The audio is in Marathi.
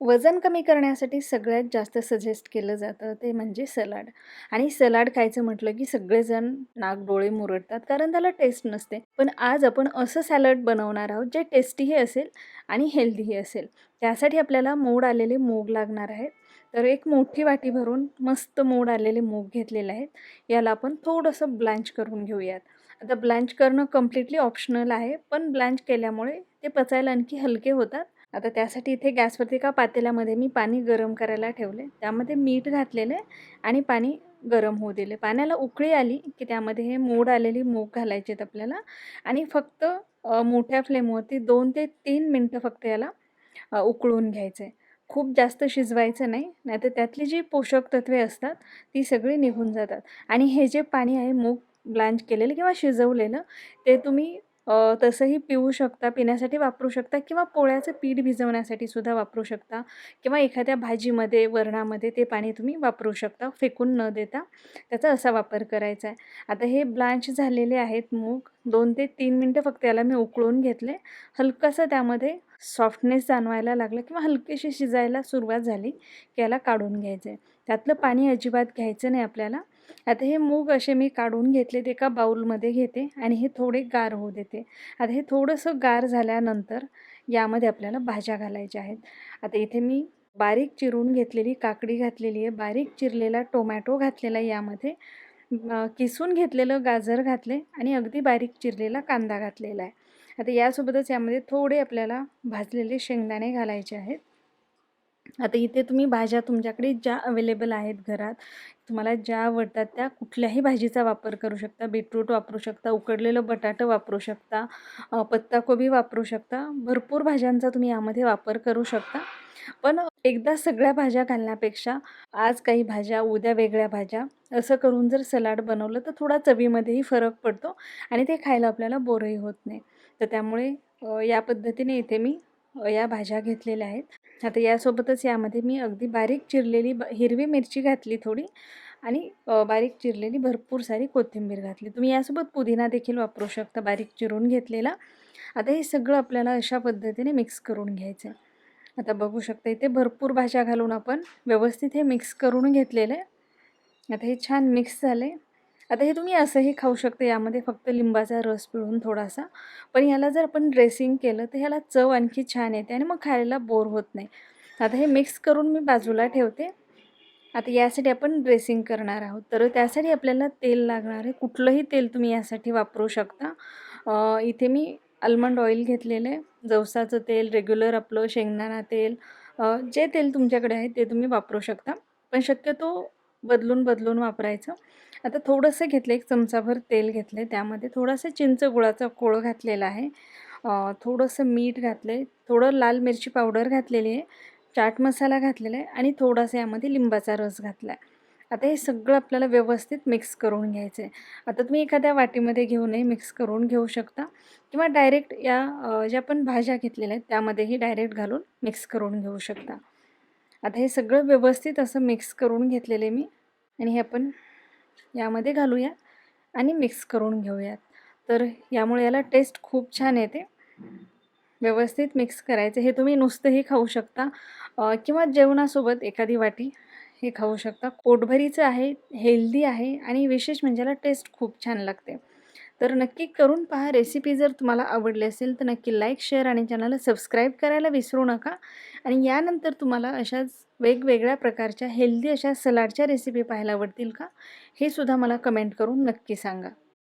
वजन कमी करण्यासाठी सगळ्यात जास्त सजेस्ट केलं जातं ते म्हणजे सलाड. आणि सलाड खायचं म्हटलं की सगळेजण नाक डोळे मुरडतात कारण त्याला टेस्ट नसते. पण आज आपण असं सॅलड बनवणार आहोत जे टेस्टीही असेल आणि हेल्दीही असेल. त्यासाठी आपल्याला मोड आलेले मूग लागणार आहेत. तर एक मोठी वाटी भरून मस्त मोड आलेले मूग घेतलेले आहेत. याला आपण थोडंसं ब्लँच करून घेऊयात. आता ब्लँच करणं कम्प्लिटली ऑप्शनल आहे. पण ब्लँच केल्यामुळे ते पचायला आणखी हलके होतात. आता त्यासाठी इथे गॅसवरती का पातेल्यामध्ये मी पाणी गरम करायला ठेवले. त्यामध्ये मीठ घातलेले आणि पाणी गरम होऊ दिले. पाण्याला उकळी आली की त्यामध्ये हे मोड आलेली मूग घालायचे आहेत आपल्याला. आणि फक्त मोठ्या फ्लेमवरती दोन ते तीन मिनटं फक्त याला उकळून घ्यायचं आहे. खूप जास्त शिजवायचं नाही नाहीतर त्यातली जी पोषक तत्वे असतात ती सगळी निघून जातात. आणि हे जे पाणी आहे मूग ब्लांच केलेलं किंवा शिजवलेलं ते तुम्ही तसंही पिऊ शकता पिण्यासाठी वापरू शकता किंवा पोळ्याचं पीठ भिजवण्यासाठी सुद्धा वापरू शकता किंवा एखाद्या भाजीमध्ये वरणामध्ये ते पाणी तुम्ही वापरू शकता फेकून न देता. त्याचा असा वापर करायचा आहे. आता हे ब्लांच झालेले आहेत मूग. दोन ते तीन मिनटं फक्त याला मी उकळून घेतले. हलकंसं त्यामध्ये सॉफ्टनेस जाणवायला लागलं किंवा हलकेशी शिजायला सुरुवात झाली की याला काढून घ्यायचं आहे त्यातलं पाणी अजिबात घ्यायचं नाही आपल्याला. आता हे मूग असे मी काढून घेतले ते एका बाऊलमध्ये घेते आणि हे थोडे गार होऊ देते. आता हे थोडंसं गार झाल्यानंतर यामध्ये आपल्याला भाज्या घालायच्या आहेत. आता इथे मी बारीक चिरून घेतलेली काकडी घातलेली आहे. बारीक चिरलेला टोमॅटो घातलेला आहे यामध्ये. किसून घेतलेलं गाजर घातले आणि अगदी बारीक चिरलेला कांदा घातलेला आहे. आता यासोबतच यामध्ये थोडे आपल्याला भाजलेले शेंगदाणे घालायचे आहेत. आता इथे तुम्ही भाज्या तुमच्याकडे ज्या अवेलेबल आहेत घरात तुम्हाला ज्या आवडतात त्या कुठल्याही भाजीचा वापर करू शकता. बीटरूट वापरू शकता उकडलेलं बटाटं वापरू शकता पत्ताकोबी वापरू शकता. भरपूर भाज्यांचा तुम्ही यामध्ये वापर करू शकता. पण एकदा सगळ्या भाज्या घालण्यापेक्षा आज काही भाज्या उद्या वेगळ्या भाज्या असं करून जर सलाड बनवलं तर थोडा चवीमध्येही फरक पडतो आणि ते खायला आपल्याला बोरही होत नाही. तर त्यामुळे या पद्धतीने इथे मी या भाज्या घेतलेल्या आहेत. आता यासोबतच यामध्ये मी अगदी बारीक चिरलेली ब हिरवी मिरची घातली थोडी आणि बारीक चिरलेली भरपूर सारी कोथिंबीर घातली. तुम्ही यासोबत पुदिना देखील वापरू शकता बारीक चिरून घेतलेला. आता हे सगळं आपल्याला अशा पद्धतीने मिक्स करून घ्यायचं आहे आता बघू शकता इथे भरपूर भाज्या घालून आपण व्यवस्थित हे मिक्स करून घेतलेलं आहे. आता हे छान मिक्स झाले आता हे तुम्ही असंही खाऊ शकता यामध्ये फक्त लिंबाचा रस पिळून थोडासा. पण ह्याला जर आपण ड्रेसिंग केलं तर ह्याला चव आणखी छान येते आणि मग खायला बोर होत नाही. आता हे मिक्स करून मी बाजूला ठेवते. आता यासाठी आपण ड्रेसिंग करणार आहोत. तर त्यासाठी आपल्याला तेल लागणार आहे. कुठलंही तेल तुम्ही यासाठी वापरू शकता. इथे मी आल्मंड ऑइल घेतलेलं आहे. जवसाचं तेल रेग्युलर आपलं शेंगदाणा तेल जे तेल तुमच्याकडे आहे ते तुम्ही वापरू शकता. पण शक्यतो बदलून बदलून वापरायचं. आता थोडंसं घेतलं एक चमचाभर तेल घेतलं आहे त्यामध्ये थोडंसं चिंच गुळाचा कोळ घातलेला आहे. थोडंसं मीठ घातलं आहे थोडं लाल मिरची पावडर घातलेली आहे. चाट मसाला घातलेला आहे आणि थोडासा यामध्ये लिंबाचा रस घातला आहे आता हे सगळं आपल्याला व्यवस्थित मिक्स करून घ्यायचं आहे. आता तुम्ही एखाद्या वाटीमध्ये घेऊनही मिक्स करून घेऊ शकता किंवा डायरेक्ट या ज्या पण भाज्या घेतलेल्या आहेत त्यामध्येही डायरेक्ट घालून मिक्स करून घेऊ शकता. आता हे सगळं व्यवस्थित असं मिक्स करून घेतलेले मी. आणि हे आपण यामध्ये घालूया आणि मिक्स करून घेऊयात. तर यामुळे याला टेस्ट खूप छान येते. व्यवस्थित मिक्स करायचं. हे तुम्ही नुसतंही खाऊ शकता. किंवा जेवणासोबत एखादी वाटी हे खाऊ शकता. पोटभरीचं आहे हेल्दी आहे आणि विशेष म्हणजे याला टेस्ट खूप छान लागते. तर नक्की करून पहा रेसिपी जर तुम्हाला आवडली असेल तर नक्की लाईक शेअर आणि चॅनलला सबस्क्राईब करायला विसरू नका. आणि यानंतर तुम्हाला अशाच वेगवेगळ्या प्रकारच्या हेल्दी अशा सलाडच्या रेसिपी पाहायला आवडतील का? हे सुद्धा मला कमेंट करून नक्की सांगा.